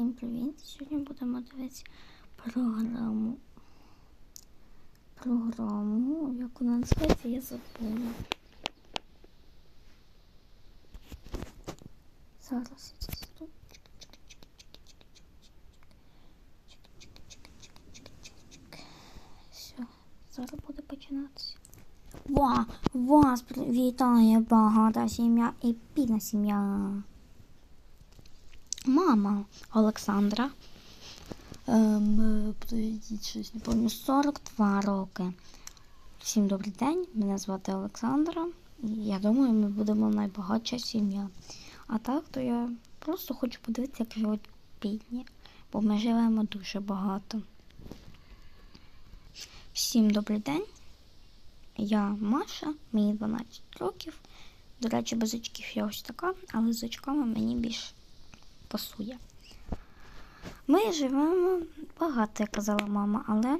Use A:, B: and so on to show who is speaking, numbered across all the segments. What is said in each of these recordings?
A: Всім привіт! Сьогодні будемо дивитися програму. Програму, як вона називається, я забула. Зараз я тут. Все, зараз буде починатися. Ва, вас вітає багата сім'я і бідна сім'я. Мама Олександра. Ем, подождіть, щось не пам'ятаю, 42 роки. Всім добрий день, мене звати Олександра. Я думаю, ми будемо найбагатша сім'я. А так, то я просто хочу подивитися, як живуть бідні, бо ми живемо дуже багато. Всім добрий день. Я Маша, мені 12 років. До речі, без очків я ось така, але з очками мені більш пасує. Ми живемо багато, як казала мама, але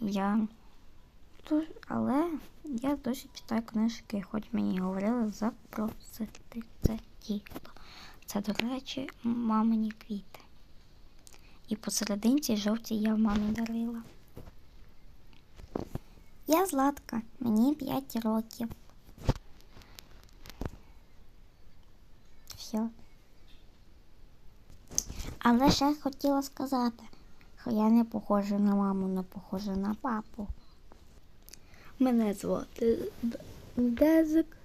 A: я але я досі читаю книжки, хоч мені говорили запросити це тіло. Це, до речі, мамині квіти. І посерединці жовті я мамі дарила. Я Златка, мені 5 років. Все. Але ще хотіла сказати, що я не похожа на маму, не похожа на папу. Мене звати Дезик.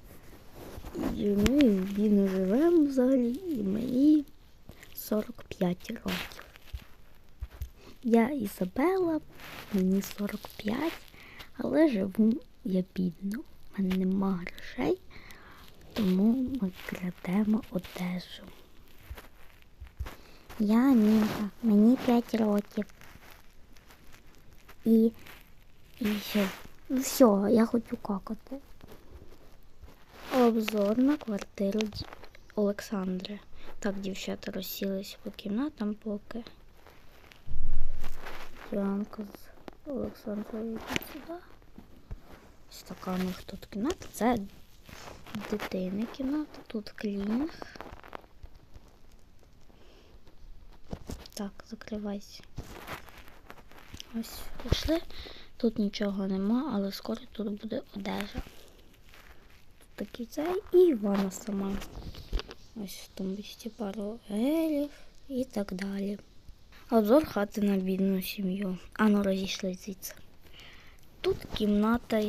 A: І ми бідно живемо взагалі, і мені 45 років. Я Ізабела, мені 45, але живу я бідно. У мене нема грошей, тому ми крадемо одежу. Я Міга, мені 5 років. І, і ще. Ну все, я хочу какати. Обзор на квартиру Олександри. Так, дівчата розсілися по кімнатам, поки Діанка з Олександрою сюди. Ось тут кімната. Це дитини кімната, тут клінінг. Так, закривайся. Ось пішли. Тут нічого нема, але скоро тут буде одежа. Тут такий цей і ванна сама. Ось в тумбочці пару гелів і так далі. Обзор хати на бідну сім'ю. Ану розійшли звідси. Тут кімната,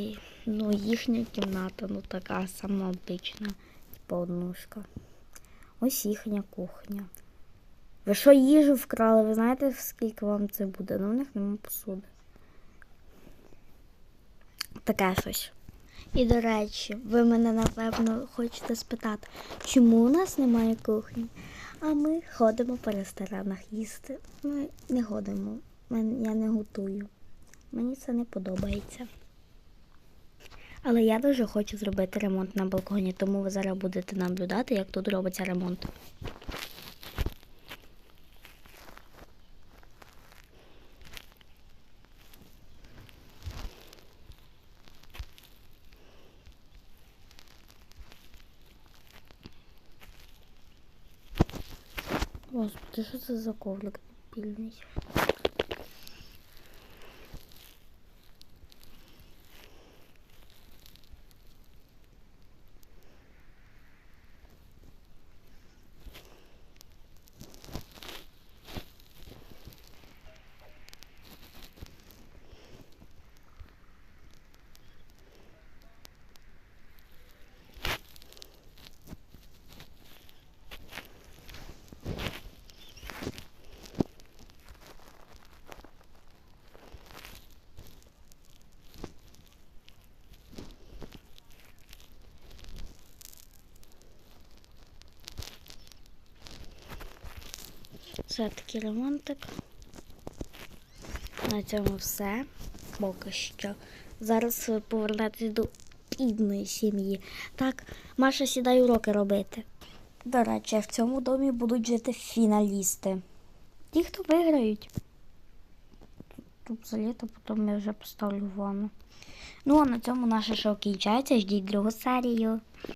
A: ну їхня кімната, ну така сама обична, типу однушка. Ось їхня кухня. Ви що їжу вкрали? Ви знаєте, скільки вам це буде? Ну, в них нема посуди. Таке щось. І до речі, ви мене напевно хочете спитати, чому у нас немає кухні? А ми ходимо по ресторанах їсти. Ми не ходимо. Я не готую. Мені це не подобається. Але я дуже хочу зробити ремонт на балконі, тому ви зараз будете наблюдати, як тут робиться ремонт. Господи, що це за коврик пільний? Це такий ремонтик. На цьому все. Поки що. Зараз ви до бідної сім'ї. Так, Маша сідай уроки робити. До речі, в цьому домі будуть жити фіналісти. Ті, хто виграють. Тут заліто, потім я вже поставлю ванну. Ну а на цьому наше шоу кінчається. Ждіть другу серію.